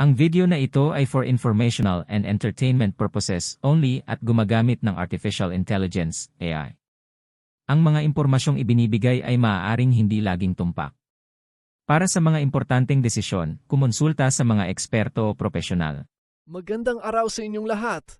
Ang video na ito ay for informational and entertainment purposes only at gumagamit ng Artificial Intelligence, AI. Ang mga impormasyong ibinibigay ay maaaring hindi laging tumpak. Para sa mga importanteng desisyon, kumonsulta sa mga eksperto o profesional. Magandang araw sa inyong lahat!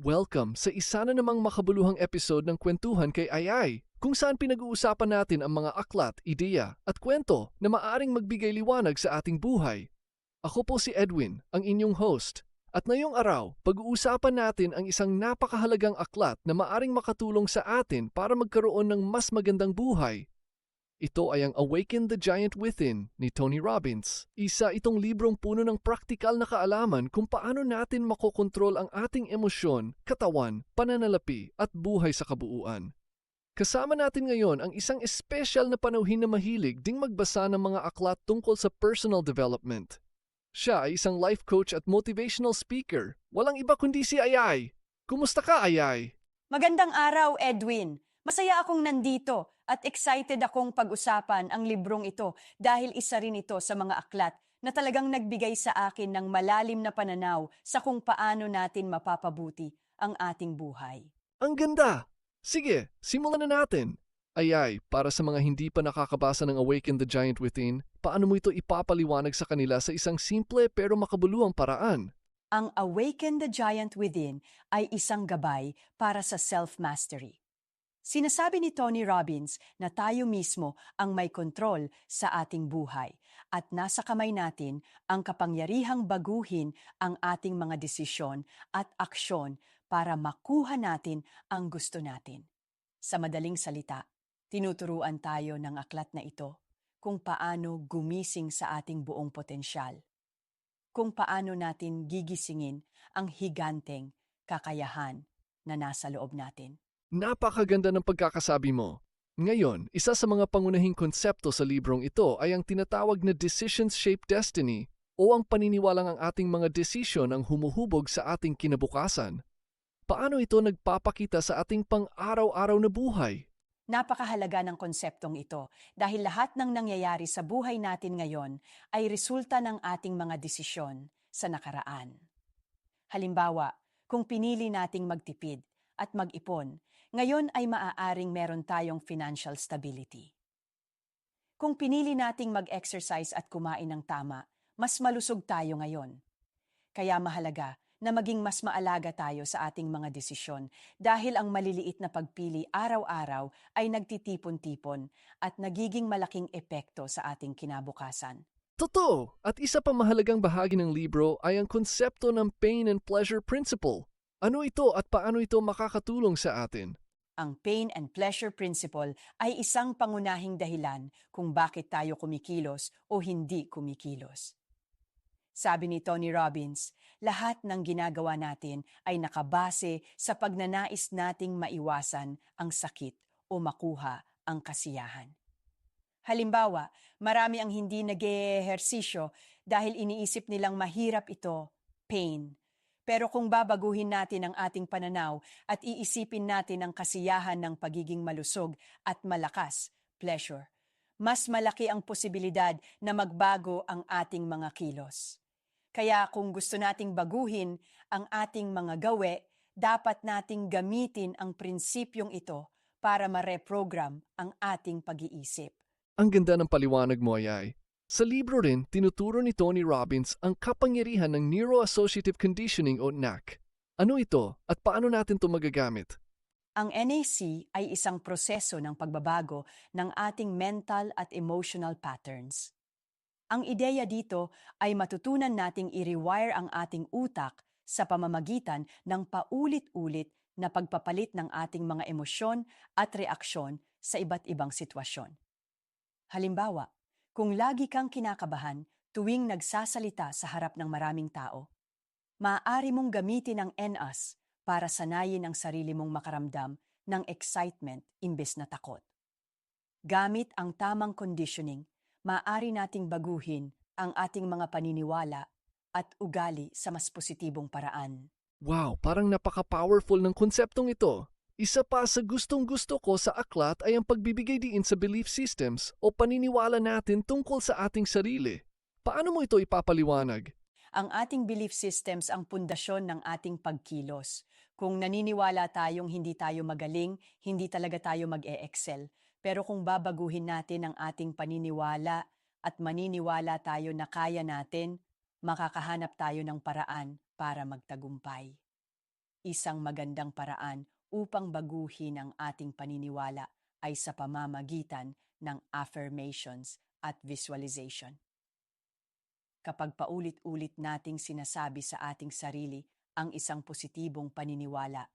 Welcome sa isa na namang makabuluhang episode ng Kwentuhan kay Ayay, kung saan pinag-uusapan natin ang mga aklat, ideya at kwento na maaring magbigay liwanag sa ating buhay. Ako po si Edwin, ang inyong host. At ngayong araw, pag-uusapan natin ang isang napakahalagang aklat na maaring makatulong sa atin para magkaroon ng mas magandang buhay. Ito ay ang Awaken the Giant Within ni Tony Robbins. Isa itong librong puno ng praktikal na kaalaman kung paano natin makokontrol ang ating emosyon, katawan, pananalapi at buhay sa kabuuan. Kasama natin ngayon ang isang espesyal na panauhin na mahilig ding magbasa ng mga aklat tungkol sa personal development. Siya ay isang life coach at motivational speaker. Walang iba kundi si Ayay. Kumusta ka, Ayay? Magandang araw, Edwin. Masaya akong nandito at excited akong pag-usapan ang librong ito dahil isa rin ito sa mga aklat na talagang nagbigay sa akin ng malalim na pananaw sa kung paano natin mapapabuti ang ating buhay. Ang ganda! Sige, simulan na natin. Ayay, para sa mga hindi pa nakakabasa ng Awaken the Giant Within, paano mo ito ipapaliwanag sa kanila sa isang simple pero makabuluhang paraan? Ang Awaken the Giant Within ay isang gabay para sa self-mastery. Sinasabi ni Tony Robbins na tayo mismo ang may kontrol sa ating buhay at nasa kamay natin ang kapangyarihang baguhin ang ating mga desisyon at aksyon para makuha natin ang gusto natin. Sa madaling salita, tinuturuan tayo ng aklat na ito kung paano gumising sa ating buong potensyal. Kung paano natin gigisingin ang higanteng kakayahan na nasa loob natin. Napakaganda ng pagkakasabi mo. Ngayon, isa sa mga pangunahing konsepto sa librong ito ay ang tinatawag na Decisions Shape Destiny o ang paniniwalang ang ating mga desisyon ang humuhubog sa ating kinabukasan. Paano ito nagpapakita sa ating pang-araw-araw na buhay? Napakahalaga ng konseptong ito dahil lahat ng nangyayari sa buhay natin ngayon ay resulta ng ating mga desisyon sa nakaraan. Halimbawa, kung pinili nating magtipid at mag-ipon, ngayon ay maaaring meron tayong financial stability. Kung pinili nating mag-exercise at kumain ng tama, mas malusog tayo ngayon. Kaya mahalaga na maging mas maalaga tayo sa ating mga desisyon dahil ang maliliit na pagpili araw-araw ay nagtitipon-tipon at nagiging malaking epekto sa ating kinabukasan. Totoo! At isa pa mahalagang bahagi ng libro ay ang konsepto ng pain and pleasure principle. Ano ito at paano ito makakatulong sa atin? Ang pain and pleasure principle ay isang pangunahing dahilan kung bakit tayo kumikilos o hindi kumikilos. Sabi ni Tony Robbins, lahat ng ginagawa natin ay nakabase sa pagnanais nating maiwasan ang sakit o makuha ang kasiyahan. Halimbawa, marami ang hindi nag ehersisyo dahil iniisip nilang mahirap ito, pain. Pero kung babaguhin natin ang ating pananaw at iisipin natin ang kasiyahan ng pagiging malusog at malakas, pleasure, mas malaki ang posibilidad na magbago ang ating mga kilos. Kaya kung gusto nating baguhin ang ating mga gawe, dapat nating gamitin ang prinsipyong ito para ma-reprogram ang ating pag-iisip. Ang ganda ng paliwanag mo, Ayay. Sa libro rin, tinuturo ni Tony Robbins ang kapangyarihan ng Neuroassociative Conditioning o NAC. Ano ito at paano natin ito magagamit? Ang NAC ay isang proseso ng pagbabago ng ating mental at emotional patterns. Ang ideya dito ay matutunan nating i-rewire ang ating utak sa pamamagitan ng paulit-ulit na pagpapalit ng ating mga emosyon at reaksyon sa iba't ibang sitwasyon. Halimbawa, kung lagi kang kinakabahan tuwing nagsasalita sa harap ng maraming tao, maaari mong gamitin ang NAS para sanayin ang sarili mong makaramdam ng excitement imbes na takot. Gamit ang tamang conditioning, maaari nating baguhin ang ating mga paniniwala at ugali sa mas positibong paraan. Wow, parang napaka-powerful ng konseptong ito. Isa pa sa gustong-gusto ko sa aklat ay ang pagbibigay diin sa belief systems o paniniwala natin tungkol sa ating sarili. Paano mo ito ipapaliwanag? Ang ating belief systems ang pundasyon ng ating pagkilos. Kung naniniwala tayong hindi tayo magaling, hindi talaga tayo mag-e-excel. Pero kung babaguhin natin ang ating paniniwala at maniniwala tayo na kaya natin, makakahanap tayo ng paraan para magtagumpay. Isang magandang paraan upang baguhin ang ating paniniwala ay sa pamamagitan ng affirmations at visualization. Kapag paulit-ulit nating sinasabi sa ating sarili ang isang positibong paniniwala,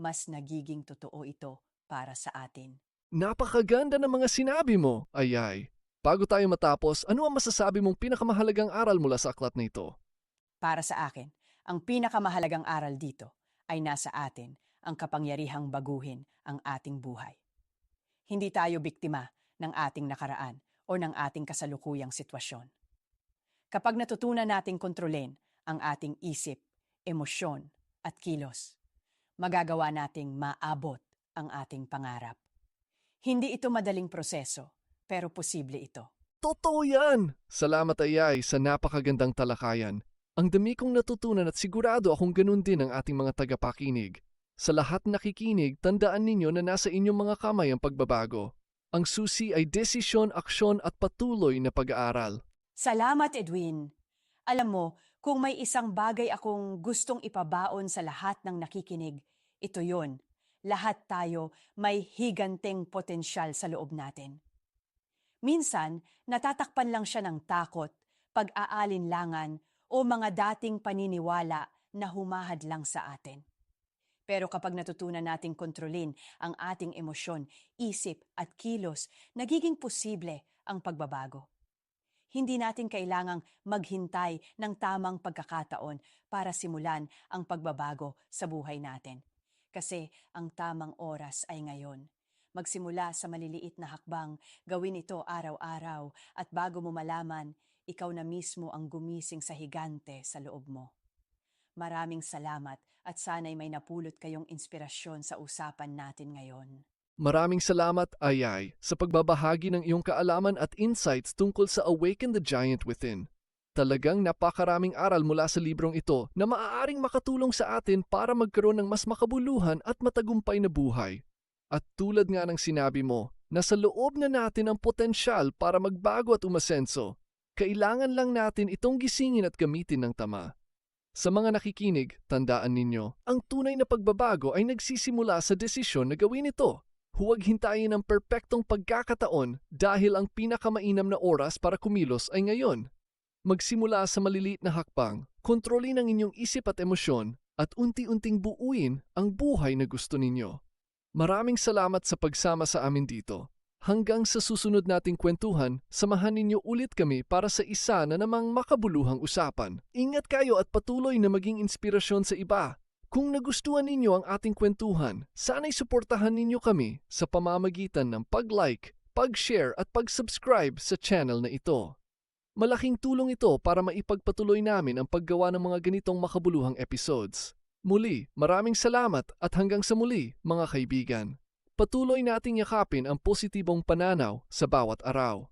mas nagiging totoo ito para sa atin. Napakaganda ng mga sinabi mo, Ayay. Bago tayo matapos, ano ang masasabi mong pinakamahalagang aral mula sa aklat na ito? Para sa akin, ang pinakamahalagang aral dito ay nasa atin ang kapangyarihang baguhin ang ating buhay. Hindi tayo biktima ng ating nakaraan o ng ating kasalukuyang sitwasyon. Kapag natutunan nating kontrolin ang ating isip, emosyon at kilos, magagawa nating maabot ang ating pangarap. Hindi ito madaling proseso, pero posible ito. Totoo yan! Salamat Ayay sa napakagandang talakayan. Ang dami kong natutunan at sigurado akong ganun din ang ating mga tagapakinig. Sa lahat nakikinig, tandaan ninyo na nasa inyong mga kamay ang pagbabago. Ang susi ay desisyon, aksyon at patuloy na pag-aaral. Salamat, Edwin. Alam mo, kung may isang bagay akong gustong ipabaon sa lahat ng nakikinig, ito yon. Lahat tayo may higanteng potensyal sa loob natin. Minsan, natatakpan lang siya ng takot, pag-aalinlangan, o mga dating paniniwala na humahad lang sa atin. Pero kapag natutunan nating kontrolin ang ating emosyon, isip at kilos, nagiging posible ang pagbabago. Hindi natin kailangang maghintay ng tamang pagkakataon para simulan ang pagbabago sa buhay natin. Kasi ang tamang oras ay ngayon. Magsimula sa maliliit na hakbang, gawin ito araw-araw at bago mo malaman, ikaw na mismo ang gumising sa higante sa loob mo. Maraming salamat at sana'y may napulot kayong inspirasyon sa usapan natin ngayon. Maraming salamat, Ayay, sa pagbabahagi ng iyong kaalaman at insights tungkol sa Awaken the Giant Within. Talagang napakaraming aral mula sa librong ito na maaaring makatulong sa atin para magkaroon ng mas makabuluhan at matagumpay na buhay. At tulad nga ng sinabi mo, nasa loob na natin ang potensyal para magbago at umasenso. Kailangan lang natin itong gisingin at gamitin ng tama. Sa mga nakikinig, tandaan ninyo, ang tunay na pagbabago ay nagsisimula sa desisyon na gawin ito. Huwag hintayin ang perpektong pagkakataon dahil ang pinakamainam na oras para kumilos ay ngayon. Magsimula sa maliliit na hakbang, kontrolin ang inyong isip at emosyon, at unti-unting buuin ang buhay na gusto ninyo. Maraming salamat sa pagsama sa amin dito. Hanggang sa susunod nating kwentuhan, samahan ninyo ulit kami para sa isa na namang makabuluhang usapan. Ingat kayo at patuloy na maging inspirasyon sa iba. Kung nagustuhan ninyo ang ating kwentuhan, sana'y suportahan ninyo kami sa pamamagitan ng pag-like, pag-share at pag-subscribe sa channel na ito. Malaking tulong ito para maipagpatuloy namin ang paggawa ng mga ganitong makabuluhang episodes. Muli, maraming salamat at hanggang sa muli, mga kaibigan. Patuloy nating yakapin ang positibong pananaw sa bawat araw.